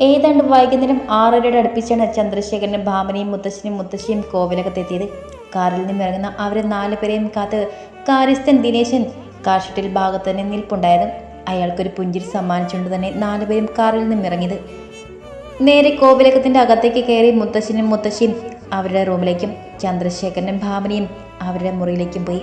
ഏതാണ്ട് വൈകുന്നേരം ആറരയുടെ അടുപ്പിച്ചാണ് ചന്ദ്രശേഖരനും ഭാമനയും മുത്തശ്ശനും മുത്തശ്ശിയും കോവിലകത്തെത്തിയത്. കാറിൽ നിന്നും ഇറങ്ങുന്ന അവരെ നാലുപേരെയും കാത്ത് കാര്യസ്ഥൻ ദിനേശൻ കാർഷട്ടിൽ ഭാഗത്ത് തന്നെ നിൽപ്പുണ്ടായത്. അയാൾക്കൊരു പുഞ്ചിരി സമ്മാനിച്ചുകൊണ്ട് തന്നെ നാലുപേരും കാറിൽ നിന്നും ഇറങ്ങിയത് നേരെ കോവിലകത്തിന്റെ അകത്തേക്ക് കയറി മുത്തശ്ശനും മുത്തശ്ശിയും അവരുടെ റൂമിലേക്കും ചന്ദ്രശേഖരനും ഭാമനയും അവരുടെ മുറിയിലേക്കും പോയി.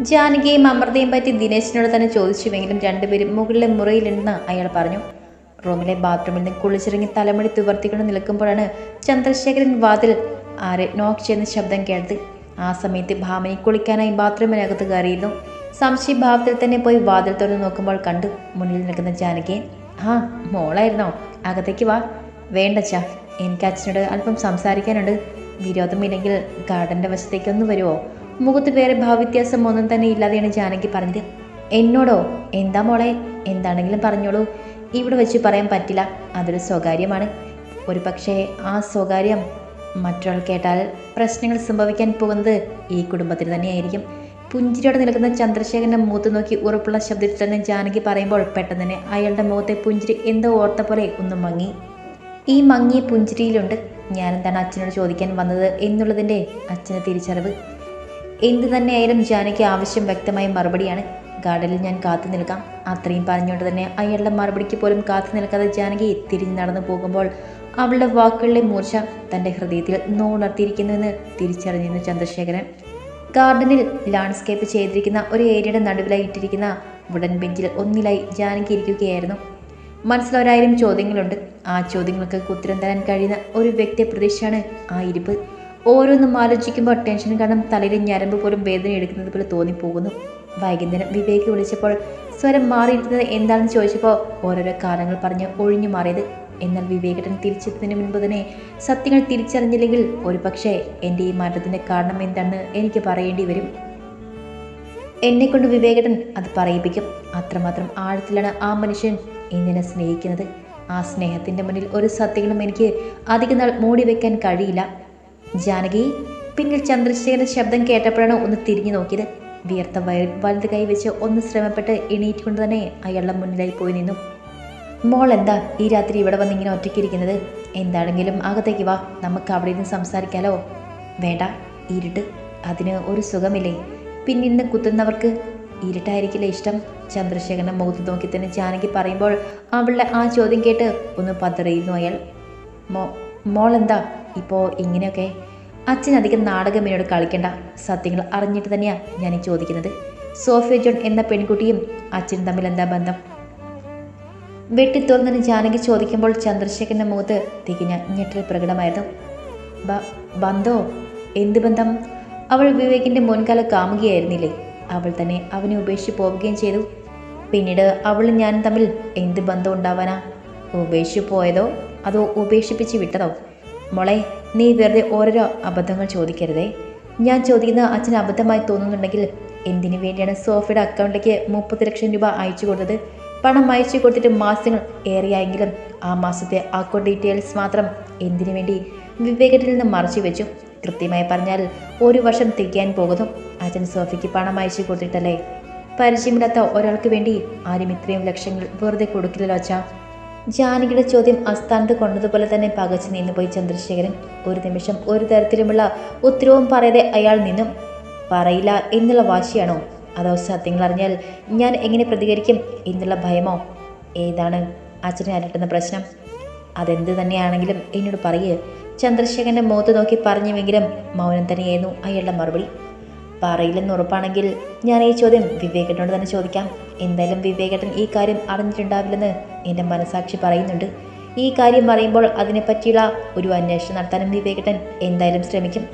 ജാനകിയും അമൃതയും പറ്റി ദിനേശിനോട് തന്നെ ചോദിച്ചുവെങ്കിലും രണ്ടുപേരും മുകളിലെ മുറിയിലുണ്ടെന്ന് അയാൾ പറഞ്ഞു. റൂമിലെ ബാത്റൂമിൽ നിന്ന് കുളിച്ചിറങ്ങി തലമുടി തുവർത്തിക്കൊണ്ട് നിൽക്കുമ്പോഴാണ് ചന്ദ്രശേഖരൻ വാതിൽ ആരെ നോക്ക് ചെയ്യുന്ന ശബ്ദം കേട്ടത്. ആ സമയത്ത് ഭാമനി കുളിക്കാനായി ബാത്റൂമിനകത്ത് കയറിയിരുന്നു. സംശയഭാവത്തിൽ തന്നെ പോയി വാതിൽ തുറന്ന് നോക്കുമ്പോൾ കണ്ടു മുന്നിൽ നിൽക്കുന്ന ജാനകിയെ. ആ മോളായിരുന്നോ? അകത്തേക്ക് വാ. വേണ്ടച്ചാ എനിക്ക് അച്ഛനോട് അല്പം സംസാരിക്കാനുണ്ട്. വിരോധമില്ലെങ്കിൽ ഗാർഡന്റെ വശത്തേക്ക് ഒന്ന് വരുമോ മുഖത്ത് വേറെ ഭാവവ്യത്യാസം ഒന്നും തന്നെ ഇല്ലാതെയാണ് ജാനകി പറഞ്ഞത്. എന്നോടോ? എന്താ മോളെ? എന്താണെങ്കിലും പറഞ്ഞോളൂ. ഇവിടെ വെച്ച് പറയാൻ പറ്റില്ല. അതൊരു സ്വകാര്യമാണ്. ഒരു പക്ഷേ ആ സ്വകാര്യം മറ്റൊരാൾ കേട്ടാൽ പ്രശ്നങ്ങൾ സംഭവിക്കാൻ പോകുന്നത് ഈ കുടുംബത്തിന് തന്നെയായിരിക്കും. പുഞ്ചിരിയോടെ നിൽക്കുന്ന ചന്ദ്രശേഖരന്റെ മുഖത്ത് നോക്കി ഉറപ്പുള്ള ശബ്ദത്തിൽ തന്നെ ജാനകി പറയുമ്പോൾ പെട്ടെന്ന് തന്നെ അയാളുടെ മുഖത്തെ പുഞ്ചിരി എന്തോ ഓർത്ത പോലെ ഒന്ന് മങ്ങി. ഈ മങ്ങിയ പുഞ്ചിരിയിലുണ്ട്. ഞാനെന്താണ് അച്ഛനോട് ചോദിക്കാൻ വന്നത് എന്നുള്ളതിന്റെ അച്ഛന്റെ തിരിച്ചറിവ്. എന്തു തന്നെയായാലും ജാനകി ആവശ്യം വ്യക്തമായ മറുപടിയാണ്. ഗാർഡനിൽ ഞാൻ കാത്തു നിൽക്കാം. അത്രയും പറഞ്ഞുകൊണ്ട് തന്നെ അയാളുടെ മറുപടിക്ക് പോലും കാത്തു നിൽക്കാതെ ജാനകി തിരിഞ്ഞു നടന്നു പോകുമ്പോൾ അവളുടെ വാക്കുകളിലെ മൂർച്ച തന്റെ ഹൃദയത്തിൽ നോണർത്തിയിരിക്കുന്നുവെന്ന് തിരിച്ചറിഞ്ഞിരുന്നു ചന്ദ്രശേഖരൻ. ഗാർഡനിൽ ലാൻഡ്സ്കേപ്പ് ചെയ്തിരിക്കുന്ന ഒരു ഏരിയയുടെ നടുവിലായി ഇട്ടിരിക്കുന്ന വുഡൻ ബെഞ്ചിൽ ഒന്നിലായി ജാനകി ഇരിക്കുകയായിരുന്നു. മനസ്സിൽ ഒരായിരം ചോദ്യങ്ങളുണ്ട്. ആ ചോദ്യങ്ങൾക്ക് ഉത്തരം തരാൻ കഴിയുന്ന ഒരു വ്യക്തിയെ പ്രതീക്ഷയാണ് ആ ഇരിപ്പ്. ഓരോന്നും ആലോചിക്കുമ്പോൾ ടെൻഷൻ കാരണം തലയിലെ ഞരമ്പ് പോലും വേദന എടുക്കുന്നത് പോലെ തോന്നിപ്പോകുന്നു. വൈകുന്നേരം വിവേക് വിളിച്ചപ്പോൾ സ്വരം മാറിയിരുന്നത് എന്താണെന്ന് ചോദിച്ചപ്പോൾ ഓരോരോ കാരണങ്ങൾ പറഞ്ഞ് ഒഴിഞ്ഞു മാറിയത്. എന്നാൽ വിവേകട്ടൻ തിരിച്ചെത്തുന്നതിന് മുൻപ് തന്നെ സത്യങ്ങൾ തിരിച്ചറിഞ്ഞില്ലെങ്കിൽ ഒരുപക്ഷെ എന്റെ ഈ മാറ്റത്തിന്റെ കാരണം എന്താണെന്ന് എനിക്ക് പറയേണ്ടി വരും. എന്നെ കൊണ്ട് വിവേകടൻ അത് പറയിപ്പിക്കും. അത്രമാത്രം ആഴത്തിലാണ് ആ മനുഷ്യൻ എന്നെ സ്നേഹിക്കുന്നത്. ആ സ്നേഹത്തിന്റെ മുന്നിൽ ഒരു സത്യങ്ങളും എനിക്ക് അധികം നാൾ മൂടി വെക്കാൻ കഴിയില്ല. ജാനകി പിന്നിൽ ചന്ദ്രശേഖരൻ ശബ്ദം കേട്ടപ്പോഴാണ് ഒന്ന് തിരിഞ്ഞു നോക്കിയത്. വിയർത്ത വയറിൽ വലത് കൈവച്ച് ഒന്ന് ശ്രമപ്പെട്ട് എണീറ്റുകൊണ്ട് തന്നെ അയാളുടെ മുന്നിലായി പോയി നിന്നു. മോൾ എന്താ ഈ രാത്രി ഇവിടെ വന്ന് ഇങ്ങനെ ഒറ്റയ്ക്കിരിക്കുന്നത്? എന്താണെങ്കിലും അകത്തേക്ക് വാ. നമുക്ക് അവിടെ നിന്ന് സംസാരിക്കാലോ. വേണ്ട ഇരുട്ട്. അതിന് ഒരു സുഖമില്ലേ? പിന്നിന്ന് കുത്തുന്നവർക്ക് ഇരുട്ടായിരിക്കില്ല ഇഷ്ടം? ചന്ദ്രശേഖരന്റെ മുഖത്ത് നോക്കി തന്നെ ജാനകി പറയുമ്പോൾ അവളുടെ ആ ചോദ്യം കേട്ട് ഒന്ന് പതറിയിരുന്നു അയാൾ. മോ മോൾ എന്താ? ഇപ്പോൾ ഇങ്ങനെയൊക്കെ അച്ഛൻ അധികം നാടകം എന്നോട് കളിക്കേണ്ട സത്യങ്ങൾ അറിഞ്ഞിട്ട് തന്നെയാണ് ഞാൻ ചോദിക്കുന്നത്. സോഫിയ ജോൺ എന്ന പെൺകുട്ടിയും അച്ഛനും തമ്മിൽ എന്താ ബന്ധം? വെട്ടിത്തുറന്നിന് ജാനകി ചോദിക്കുമ്പോൾ ചന്ദ്രശേഖരന്റെ മുഖത്ത് തികഞ്ഞ ഞെട്ടൽ പ്രകടമായിരുന്നു. ബന്ധോ? എന്ത് ബന്ധം? അവൾ വിവേകിന്റെ മുൻകാല കാമുകയായിരുന്നില്ലേ. അവൾ തന്നെ അവനെ ഉപേക്ഷിച്ച് പോവുകയും ചെയ്തു. പിന്നീട് അവളും ഞാനും തമ്മിൽ എന്ത് ബന്ധം ഉണ്ടാവാനാ? ഉപേക്ഷിച്ച് പോയതോ? അതോ ഉപേക്ഷിപ്പിച്ച് വിട്ടതോ? മോളെ നീ വെറുതെ ഓരോരോ അബദ്ധങ്ങൾ ചോദിക്കരുതേ. ഞാൻ ചോദിക്കുന്ന അച്ഛന് അബദ്ധമായി തോന്നുന്നുണ്ടെങ്കിൽ എന്തിനു വേണ്ടിയാണ് സോഫിയുടെ അക്കൗണ്ടിലേക്ക് മുപ്പത് ലക്ഷം രൂപ അയച്ചു കൊടുത്തത്? പണം അയച്ചു കൊടുത്തിട്ട് മാസങ്ങൾ ഏറെയായെങ്കിലും ആ മാസത്തെ അക്കൗണ്ട് ഡീറ്റെയിൽസ് മാത്രം എന്തിനു വേണ്ടി വിവേകത്തിൽ നിന്ന് മറച്ചു വെച്ചു? കൃത്യമായി പറഞ്ഞാൽ ഒരു വർഷം തികയാൻ പോകുന്നു. അച്ഛൻ സോഫിക്ക് പണം അയച്ചു കൊടുത്തിട്ടല്ലേ? പരിചയമില്ലാത്ത ഒരാൾക്ക് വേണ്ടി ആരും ഇത്രയും ലക്ഷങ്ങൾ വെറുതെ കൊടുക്കില്ലല്ലോ അച്ഛാ. ജാനകിയുടെ ചോദ്യം അസ്ഥാനത്ത് കൊണ്ടതുപോലെ തന്നെ പകച്ചു നിന്നുപോയി ചന്ദ്രശേഖരൻ. ഒരു നിമിഷം ഒരു തരത്തിലുമുള്ള ഉത്തരവും പറയാതെ അയാൾ നിന്നും. പറയില്ല എന്നുള്ള വാശിയാണോ? അതോ സത്യങ്ങൾ അറിഞ്ഞാൽ ഞാൻ എങ്ങനെ പ്രതികരിക്കും എന്നുള്ള ഭയമോ? ഏതാണ് അച്ഛനെ അലട്ടുന്ന പ്രശ്നം? അതെന്ത് തന്നെയാണെങ്കിലും എന്നോട് പറയേ ചന്ദ്രശേഖരന്റെ മുഖത്ത് നോക്കി പറഞ്ഞുവെങ്കിലും മൗനം തന്നെയായിരുന്നു അയാളുടെ മറുപടി. പറയില്ലെന്ന് ഉറപ്പാണെങ്കിൽ ഞാൻ ഈ ചോദ്യം വിവേകട്ടനോട് തന്നെ ചോദിക്കാം. എന്തായാലും വിവേകട്ടൻ ഈ കാര്യം അറിഞ്ഞിട്ടുണ്ടാവില്ലെന്ന് എന്റെ മനസാക്ഷി പറയുന്നുണ്ട്. ഈ കാര്യം പറയുമ്പോൾ അതിനെപ്പറ്റിയുള്ള ഒരു അന്വേഷണം നടത്താനും വിവേകട്ടൻ എന്തായാലും ശ്രമിക്കും.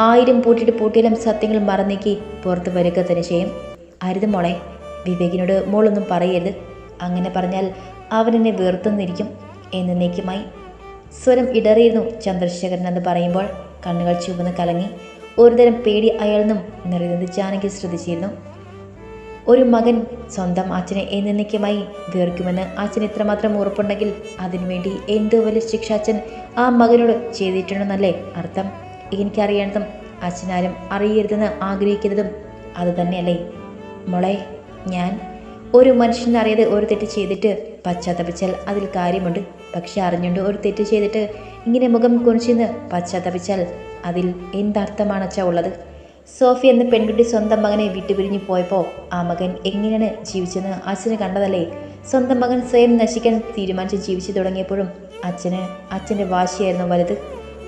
ആയിരം പൂട്ടിട്ട് പൂട്ടിയാലും സത്യങ്ങൾ മറന്നേക്കി പുറത്ത് വരിക തന്നെ ചെയ്യും. അരുത് മോളെ വിവേകിനോട് മോളൊന്നും പറയരുത്. അങ്ങനെ പറഞ്ഞാൽ അവനെന്നെ എന്ന് എന്നേക്കുമായി. സ്വരം ഇടറിയിരുന്നു ചന്ദ്രശേഖരൻ എന്ന് പറയുമ്പോൾ കണ്ണുകൾ ചുവന്ന് കലങ്ങി. ഒരുതരം പേടി അയാൾ നിന്നും നിറയുന്നത് ജാനകി ശ്രദ്ധിച്ചിരുന്നു. ഒരു മകൻ സ്വന്തം അച്ഛനെ എന്നേക്കുമായി വീർക്കുമെന്ന് അച്ഛൻ ഇത്രമാത്രം ഉറപ്പുണ്ടെങ്കിൽ അതിനുവേണ്ടി എന്തോ വലിയ ശിക്ഷ അച്ഛൻ ആ മകനോട് ചെയ്തിട്ടുണ്ടെന്നല്ലേ അർത്ഥം? എനിക്കറിയേണ്ടതും അച്ഛനാരും അറിയരുതെന്ന് ആഗ്രഹിക്കുന്നതും അത് തന്നെയല്ലേ. മോളെ ഞാൻ ഒരു മനുഷ്യനറിയാതെ ഒരു തെറ്റ് ചെയ്തിട്ട് പശ്ചാത്തപിച്ചാൽ അതിൽ കാര്യമുണ്ട്. പക്ഷെ അറിഞ്ഞുകൊണ്ട് ഒരു തെറ്റ് ചെയ്തിട്ട് ഇങ്ങനെ മുഖം കുനിച്ചെന്ന് പശ്ചാത്തപിച്ചാൽ അതിൽ എന്തർത്ഥമാണ് അച്ഛ ഉള്ളത്? സോഫി എന്ന പെൺകുട്ടി സ്വന്തം മകനെ വിട്ടുപിരിഞ്ഞു പോയപ്പോൾ ആ മകൻ എങ്ങനെയാണ് ജീവിച്ചെന്ന് അച്ഛന് കണ്ടതല്ലേ? സ്വന്തം മകൻ സ്വയം നശിക്കാൻ തീരുമാനിച്ച് ജീവിച്ചു തുടങ്ങിയപ്പോഴും അച്ഛന് അച്ഛന്റെ വാശിയായിരുന്നു വലുത്.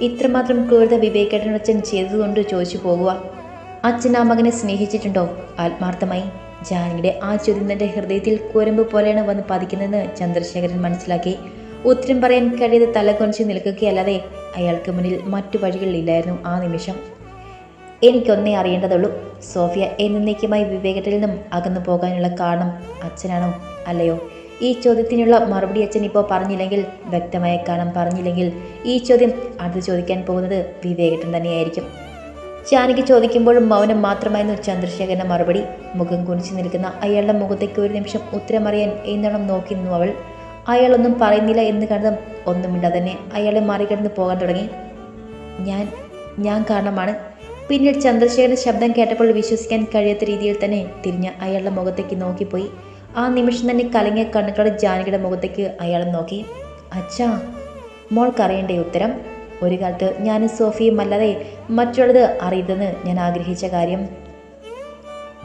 ഇത്രമാത്രം ക്രൂരത വിവേകേട്ടൻ അച്ഛൻ ചെയ്തതുകൊണ്ട് ചോദിച്ചു പോകുക. അച്ഛൻ ആ മകനെ സ്നേഹിച്ചിട്ടുണ്ടോ? ആത്മാർത്ഥമായി. ജാനകിയുടെ ആ തന്റെ ഹൃദയത്തിൽ കുരമ്പ് പോലെയാണ് വന്ന് പതിക്കുന്നതെന്ന് ചന്ദ്രശേഖരൻ മനസ്സിലാക്കി. ഉത്തരം പറയാൻ കഴിയാതെ തലകൊഞ്ചി നിൽക്കുകയല്ലാതെ അയാൾക്ക് മുന്നിൽ മറ്റു വഴികളില്ലായിരുന്നു ആ നിമിഷം. എനിക്കൊന്നേ അറിയേണ്ടതുള്ളൂ. സോഫിയ എന്നേക്കുമായി വിവേകത്തിൽ നിന്നും അകന്നു പോകാനുള്ള കാരണം അച്ഛനാണോ അല്ലയോ? ഈ ചോദ്യത്തിനുള്ള മറുപടി അച്ഛൻ ഇപ്പോൾ പറഞ്ഞില്ലെങ്കിൽ വ്യക്തമായ കാരണം പറഞ്ഞില്ലെങ്കിൽ ഈ ചോദ്യം അടുത്ത് ചോദിക്കാൻ പോകുന്നത് വിവേകട്ടൻ തന്നെയായിരിക്കും. ജാനകി ചോദിക്കുമ്പോഴും മൗനം മാത്രമായിരുന്നു ചന്ദ്രശേഖരന്റെ മറുപടി. മുഖം കുനിച്ചു നിൽക്കുന്ന അയാളുടെ മുഖത്തേക്ക് ഒരു നിമിഷം ഉത്തരമറിയാൻ എന്നോണം നോക്കി നിന്നു അവൾ. അയാളൊന്നും പറയുന്നില്ല എന്ന് കണ്ടതും ഒന്നുമില്ല തന്നെ അയാളെ മറികടന്ന് പോകാൻ തുടങ്ങി. ഞാൻ ഞാൻ കാരണമാണ്. പിന്നീട് ചന്ദ്രശേഖരൻ ശബ്ദം കേട്ടപ്പോൾ വിശ്വസിക്കാൻ കഴിയാത്ത രീതിയിൽ തന്നെ തിരിഞ്ഞ് അയാളുടെ മുഖത്തേക്ക് നോക്കിപ്പോയി. ആ നിമിഷം തന്നെ കലങ്ങിയ കണ്ണുകളുടെ ജാനകിയുടെ മുഖത്തേക്ക് അയാൾ നോക്കി. അച്ഛാ മോൾക്കറിയണ്ടേ ഉത്തരം. ഒരു കാലത്ത് ഞാനും സോഫിയും അല്ലാതെ മറ്റുള്ളത് അറിയരുതെന്ന് ഞാൻ ആഗ്രഹിച്ച കാര്യം.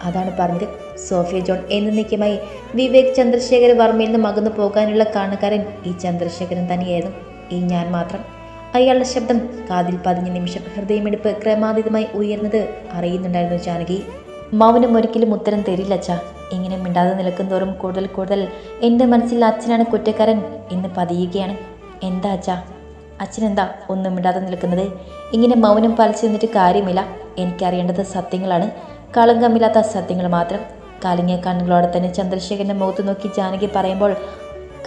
അതാണ് പറഞ്ഞത്. സോഫിയ ജോൺ എന്നേക്കുമായി വിവേക് ചന്ദ്രശേഖര വർമ്മയിൽ നിന്ന് മകന്നു പോകാനുള്ള കാരണക്കാരൻ ഈ ചന്ദ്രശേഖരൻ തന്നെയായിരുന്നു. ഈ ഞാൻ മാത്രം. അയാളുടെ ശബ്ദം കാതിൽ പതിഞ്ഞ നിമിഷം ഹൃദയമെടുപ്പ് ക്രമാതീതമായി ഉയർന്നത് അറിയുന്നുണ്ടായിരുന്നു ജാനകി. മൗനം ഒരിക്കലും ഉത്തരം തരില്ല അച്ഛ. ഇങ്ങനെ മിണ്ടാതെ നിൽക്കും തോറും കൂടുതൽ കൂടുതൽ എന്റെ മനസ്സിൽ അച്ഛനാണ് കുറ്റക്കാരൻ എന്ന് പതിയുകയാണ്. എന്താ അച്ഛ? അച്ഛനെന്താ ഒന്നും മിണ്ടാതെ നിൽക്കുന്നത്? ഇങ്ങനെ മൗനം പാലിച്ചു നിന്നിട്ട് കാര്യമില്ല. എനിക്കറിയേണ്ടത് സത്യങ്ങളാണ്. കളങ്കമില്ലാത്ത സത്യങ്ങൾ മാത്രം. കലങ്ങിയ കണ്ണുകളോടെ തന്നെ ചന്ദ്രശേഖരന്റെ മുഖത്ത് നോക്കി ജാനകി പറയുമ്പോൾ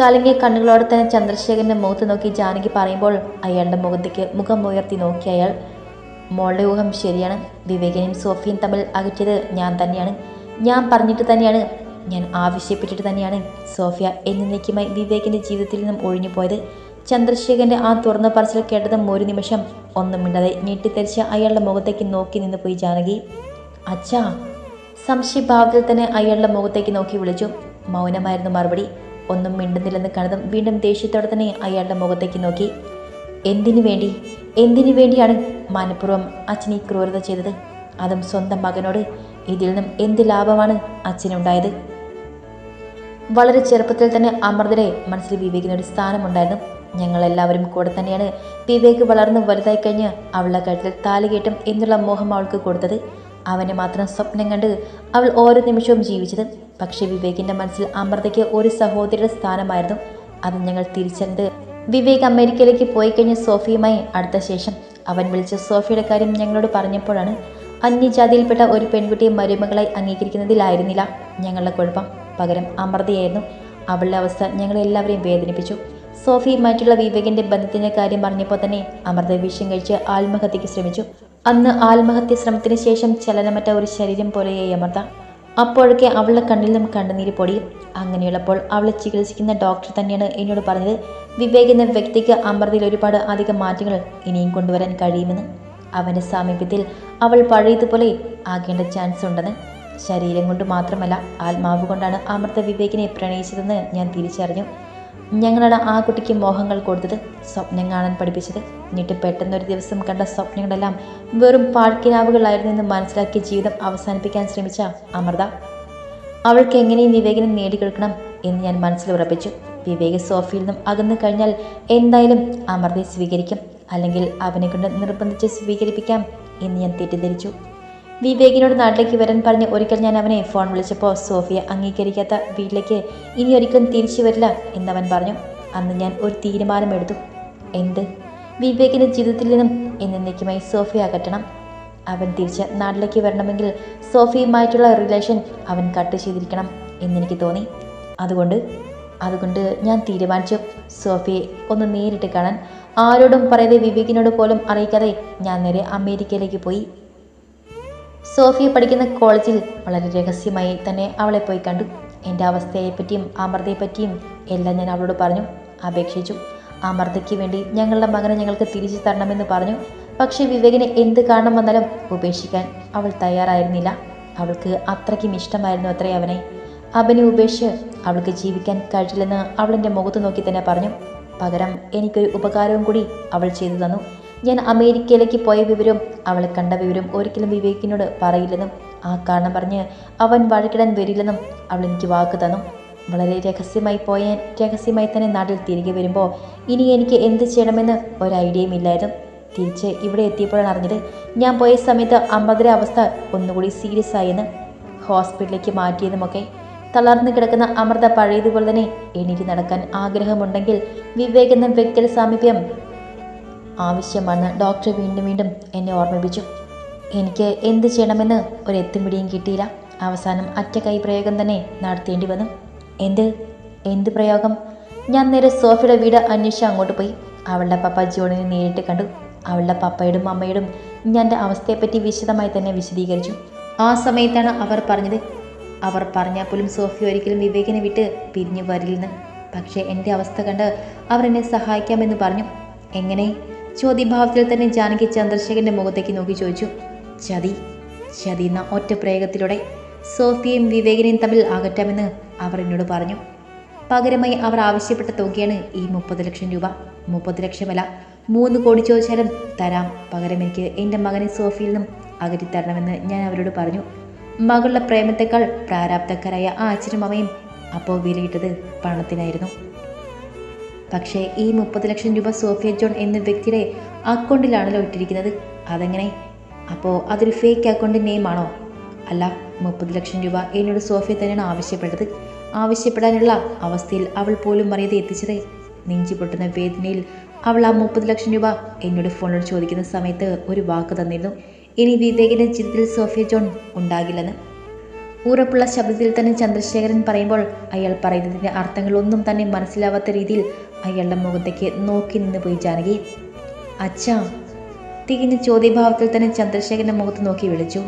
കലങ്ങിയ കണ്ണുകളോടെ തന്നെ ചന്ദ്രശേഖരന്റെ മുഖത്ത് നോക്കി ജാനകി പറയുമ്പോൾ അയാളുടെ മുഖത്തേക്ക് മുഖം ഉയർത്തി നോക്കി അയാൾ മോളുടെ ഊഹം ശരിയാണ്. വിവേകനും സോഫിയും തമ്മിൽ അകറ്റിയത് ഞാൻ തന്നെയാണ്. ഞാൻ പറഞ്ഞിട്ട് തന്നെയാണ്. ഞാൻ ആവശ്യപ്പെട്ടിട്ട് തന്നെയാണ്. സോഫിയ എന്നേക്കുമായി വിവേകിന്റെ ജീവിതത്തിൽ നിന്നും ഒഴിഞ്ഞു പോയത്. ചന്ദ്രശേഖരന്റെ ആ തുറന്ന പറച്ചിൽ കേട്ടതും ഒരു നിമിഷം ഒന്നും മിണ്ടാതെ ഞെട്ടിത്തെരിച്ച് അയാളുടെ മുഖത്തേക്ക് നോക്കി നിന്ന് പോയി ജാനകി. അച്ഛാ സംശയഭാവത്തിൽ തന്നെ അയാളുടെ മുഖത്തേക്ക് നോക്കി വിളിച്ചു. മൗനമായിരുന്നു മറുപടി. ഒന്നും മിണ്ടുന്നില്ലെന്ന് കണ്ടതും വീണ്ടും ദേഷ്യത്തോടെ തന്നെ അയാളുടെ മുഖത്തേക്ക് നോക്കി. എന്തിനു വേണ്ടി? എന്തിനു വേണ്ടിയാണ് മനഃപൂർവം അച്ഛൻ ഈ ക്രൂരത ചെയ്തത്? അതും സ്വന്തം മകനോട്. ഇതിൽ നിന്നും എന്ത് ലാഭമാണ് അച്ഛനുണ്ടായത്? വളരെ ചെറുപ്പത്തിൽ തന്നെ അമൃതരെ മനസ്സിൽ വിവേകിന് ഒരു സ്ഥാനമുണ്ടായിരുന്നു. ഞങ്ങളെല്ലാവരും കൂടെ തന്നെയാണ് വിവേക് വളർന്ന് വലുതായി കഴിഞ്ഞ് അവളുടെ കഴുത്തിൽ താലികേട്ടും എന്നുള്ള മോഹം അവൾക്ക് കൊടുത്തത്. അവനെ മാത്രം സ്വപ്നം കണ്ട് അവൾ ഓരോ നിമിഷവും ജീവിച്ചത്. പക്ഷേ വിവേകിന്റെ മനസ്സിൽ അമൃതയ്ക്ക് ഒരു സഹോദരിയുടെ സ്ഥാനമായിരുന്നു. അത് ഞങ്ങൾ തിരിച്ചറിഞ്ഞത്. വിവേക് അമേരിക്കയിലേക്ക് പോയി കഴിഞ്ഞ സോഫിയുമായി അടുത്ത ശേഷം. അവൻ വിളിച്ച സോഫിയുടെ കാര്യം ഞങ്ങളോട് പറഞ്ഞപ്പോഴാണ് അന്യജാതിയിൽപ്പെട്ട ഒരു പെൺകുട്ടിയെ മരുമകളായി അംഗീകരിക്കുന്നതിലായിരുന്നില്ല ഞങ്ങളുടെ കുഴപ്പം. പകരം അമൃതയായിരുന്നു. അവളുടെ അവസ്ഥ ഞങ്ങളെല്ലാവരെയും വേദനിപ്പിച്ചു. വേദനിപ്പിച്ചു സോഫിയുമായിട്ടുള്ള വിവേകിന്റെ ബന്ധത്തിന്റെ കാര്യം പറഞ്ഞപ്പോൾ തന്നെ അമൃത വിഷം കഴിച്ച് ആത്മഹത്യക്ക് ശ്രമിച്ചു. അന്ന് ആത്മഹത്യ ശ്രമത്തിന് ശേഷം ചലനമറ്റ ഒരു ശരീരം പോലെയായി അമൃത. അപ്പോഴൊക്കെ അവളുടെ കണ്ണിൽ നിന്നും കണ്ണുനീര് പൊടിയും അങ്ങനെയുള്ളപ്പോൾ അവളെ ചികിത്സിക്കുന്ന ഡോക്ടർ തന്നെയാണ് എന്നോട് പറഞ്ഞത്. വിവേക് എന്ന വ്യക്തിക്ക് അമൃതയിൽ ഒരുപാട് അധികം മാറ്റങ്ങൾ ഇനിയും കൊണ്ടുവരാൻ കഴിയുമെന്ന്. അവന്റെ സാമീപ്യത്തിൽ അവൾ പഴയതുപോലെ ആകേണ്ട ചാൻസ് ഉണ്ടെന്ന്. ശരീരം കൊണ്ട് മാത്രമല്ല ആത്മാവ് കൊണ്ടാണ് അമൃത വിവേകിനെ പ്രണയിച്ചതെന്ന് ഞാൻ തിരിച്ചറിഞ്ഞു. ഞങ്ങളാണ് ആ കുട്ടിക്ക് മോഹങ്ങൾ കൊടുത്തത്. സ്വപ്നം കാണാൻ പഠിപ്പിച്ചത്. എന്നിട്ട് പെട്ടെന്നൊരു ദിവസം കണ്ട സ്വപ്നങ്ങളെല്ലാം വെറും പാഴ്ക്കിനാവുകളായിരുന്നു എന്ന് മനസ്സിലാക്കി ജീവിതം അവസാനിപ്പിക്കാൻ ശ്രമിച്ച അമൃത. അവൾക്ക് എങ്ങനെയും വിവേകിനെ നേടിക്കൊടുക്കണം എന്ന് ഞാൻ മനസ്സിൽ ഉറപ്പിച്ചു. വിവേക് സോഫിയിൽ നിന്നും അകന്നു കഴിഞ്ഞാൽ എന്തായാലും അമൃതയെ സ്വീകരിക്കും. അല്ലെങ്കിൽ അവനെ കൊണ്ട് നിർബന്ധിച്ച് സ്വീകരിപ്പിക്കാം എന്ന് ഞാൻ തെറ്റിദ്ധരിച്ചു. വിവേകിനോട് നാട്ടിലേക്ക് വരാൻ പറഞ്ഞ് ഒരിക്കൽ ഞാൻ അവനെ ഫോൺ വിളിച്ചപ്പോൾ സോഫിയ അംഗീകരിക്കാത്ത വീട്ടിലേക്ക് ഇനി ഒരിക്കലും തിരിച്ചു വരില്ല എന്നവൻ പറഞ്ഞു. അന്ന് ഞാൻ ഒരു തീരുമാനമെടുത്തു. എന്ത്? വിവേകിന്റെ ജീവിതത്തിൽ നിന്നും എന്നേക്കുമായി സോഫിയ അകറ്റണം. അവൻ തിരിച്ച് നാട്ടിലേക്ക് വരണമെങ്കിൽ സോഫിയുമായിട്ടുള്ള റിലേഷൻ അവൻ കട്ട് ചെയ്തിരിക്കണം എന്നെനിക്ക് തോന്നി. അതുകൊണ്ട് അതുകൊണ്ട് ഞാൻ തീരുമാനിച്ചു. സോഫിയെ ഒന്ന് നേരിട്ട് കാണാൻ ആരോടും പറയാതെ വിവേകിനോട് പോലും അറിയിക്കാതെ ഞാൻ നേരെ അമേരിക്കയിലേക്ക് പോയി. സോഫിയ പഠിക്കുന്ന കോളേജിൽ വളരെ രഹസ്യമായി തന്നെ അവളെ പോയി കണ്ടു. എന്റെ അവസ്ഥയെപ്പറ്റിയും അമൃതയെപ്പറ്റിയും എല്ലാം ഞാൻ അവളോട് പറഞ്ഞു. അപേക്ഷിച്ചു. അമൃതയ്ക്ക് വേണ്ടി ഞങ്ങളുടെ മകനെ ഞങ്ങൾക്ക് തിരിച്ചു തരണമെന്ന് പറഞ്ഞു. പക്ഷേ വിവേകിനെ എന്ത് കാരണം വന്നാലും ഉപേക്ഷിക്കാൻ അവൾ തയ്യാറായിരുന്നില്ല. അവൾക്ക് അത്രയ്ക്കും ഇഷ്ടമായിരുന്നു അത്രേ അവനെ. അവനെ ഉപേക്ഷിച്ച് അവൾക്ക് ജീവിക്കാൻ കഴിയില്ലെന്ന് അവളെന്റെ മുഖത്ത് നോക്കി തന്നെ പറഞ്ഞു. പകരം എനിക്കൊരു ഉപകാരവും കൂടി അവൾ ചെയ്തു തന്നു. ഞാൻ അമേരിക്കയിലേക്ക് പോയ വിവരം അവളെ കണ്ട വിവരം ഒരിക്കലും വിവേകിനോട് പറയില്ലെന്നും ആ കാരണം പറഞ്ഞ് അവൻ വഴക്കിടാൻ വരില്ലെന്നും അവൾ എനിക്ക് വാക്ക് തന്നു. വളരെ രഹസ്യമായി പോയ രഹസ്യമായി തന്നെ നാട്ടിൽ തിരികെ വരുമ്പോൾ ഇനി എനിക്ക് എന്ത് ചെയ്യണമെന്ന് ഒരു ഐഡിയയും ഇല്ലായിരുന്നു. തിരിച്ച് ഇവിടെ എത്തിയപ്പോഴാണ് അറിഞ്ഞത് ഞാൻ പോയ സമയത്ത് അമ്പതര അവസ്ഥ ഒന്നുകൂടി സീരിയസ് ആയെന്ന്. ഹോസ്പിറ്റലിലേക്ക് മാറ്റിയതുമൊക്കെ. തളർന്നു കിടക്കുന്ന അമൃത പഴയതുപോലെ തന്നെ എണീറ്റ് നടക്കാൻ ആഗ്രഹമുണ്ടെങ്കിൽ വിവേക് എന്ന വ്യക്തിയുടെ സാമീപ്യം ആവശ്യമാണ്. ഡോക്ടർ വീണ്ടും വീണ്ടും എന്നെ ഓർമ്മിപ്പിച്ചു. എനിക്ക് എന്ത് ചെയ്യണമെന്ന് ഒരു എത്തുമിടിയും കിട്ടിയില്ല. അവസാനം അറ്റ കൈ പ്രയോഗം തന്നെ നടത്തേണ്ടി വന്നു. എന്ത്? എന്ത് പ്രയോഗം? ഞാൻ നേരെ സോഫിയുടെ വീട് അന്വേഷിച്ച് അങ്ങോട്ട് പോയി. അവളുടെ പപ്പ ജോണിനെ നേരിട്ട് കണ്ടു. അവളുടെ പപ്പയോടും അമ്മയോടും ഞാൻ അവസ്ഥയെപ്പറ്റി വിശദമായി തന്നെ വിശദീകരിച്ചു. ആ സമയത്താണ് അവർ പറഞ്ഞത്. അവർ പറഞ്ഞാൽ പോലും സോഫി ഒരിക്കലും വിവേകിനെ വിട്ട് പിരിഞ്ഞു വരില്ലെന്ന്. പക്ഷേ എന്റെ അവസ്ഥ കണ്ട് അവർ എന്നെ സഹായിക്കാമെന്ന് പറഞ്ഞു. എങ്ങനെ? ചോദ്യഭാവത്തിൽ തന്നെ ജാനകി ചന്ദ്രശേഖരന്റെ മുഖത്തേക്ക് നോക്കി ചോദിച്ചു ചതി ചതി എന്ന ഒറ്റ പ്രയോഗത്തിലൂടെ സോഫിയയും വിവേകനെയും തമ്മിൽ അകറ്റാമെന്ന് അവർ എന്നോട് പറഞ്ഞു. പകരമായി അവർ ആവശ്യപ്പെട്ട തുകയാണ് ഈ മുപ്പത് ലക്ഷം രൂപ. മുപ്പത് ലക്ഷമല്ല മൂന്ന് കോടി ചോദിച്ചാലും തരാം. പകരം എനിക്ക് എന്റെ മകനെ സോഫിയിൽ നിന്നും അകറ്റിത്തരണമെന്ന് ഞാൻ അവരോട് പറഞ്ഞു. മകളുടെ പ്രേമത്തെക്കാൾ പ്രാരാബ്ധക്കാരായ ആ അച്ഛനും അമ്മയും അപ്പോൾ വിലയിട്ടത് പണത്തിനായിരുന്നു. പക്ഷേ ഈ മുപ്പത് ലക്ഷം രൂപ സോഫിയ ജോൺ എന്ന വ്യക്തിയുടെ അക്കൗണ്ടിലാണല്ലോ ഇട്ടിരിക്കുന്നത്. അതെങ്ങനെ? അപ്പോൾ അതൊരു ഫേക്ക് അക്കൗണ്ട് നെയിമാണോ? അല്ല മുപ്പത് ലക്ഷം രൂപ എന്നോട് സോഫിയ തന്നെയാണ് ആവശ്യപ്പെട്ടത്. ആവശ്യപ്പെടാനുള്ള അവസ്ഥയിൽ അവൾ പോലും അറിയാതെ എത്തിച്ചത്. നെഞ്ചി പൊട്ടുന്ന വേദനയിൽ അവൾ ആ മുപ്പത് ലക്ഷം രൂപ എന്നോട് ഫോണിൽ ചോദിക്കുന്ന സമയത്ത് ഒരു വാക്ക് തന്നിരുന്നു. ഇനി വിവേകിന്റെ ജീവിതത്തിൽ സോഫിയ ജോൺ ഉണ്ടാകില്ലെന്ന്? ഉറപ്പുള്ള ശബ്ദത്തിൽ തന്നെ ചന്ദ്രശേഖരൻ പറയുമ്പോൾ അയാൾ പറയുന്നതിന്റെ അർത്ഥങ്ങളൊന്നും തന്നെ മനസ്സിലാവാത്ത രീതിയിൽ അയാളുടെ മുഖത്തേക്ക് നോക്കി നിന്ന് പോയി ജാനകി. അച്ഛാ തികഞ്ഞ ചോദ്യഭാവത്തിൽ തന്നെ ചന്ദ്രശേഖരന്റെ മുഖത്ത് നോക്കി വിളിച്ചു.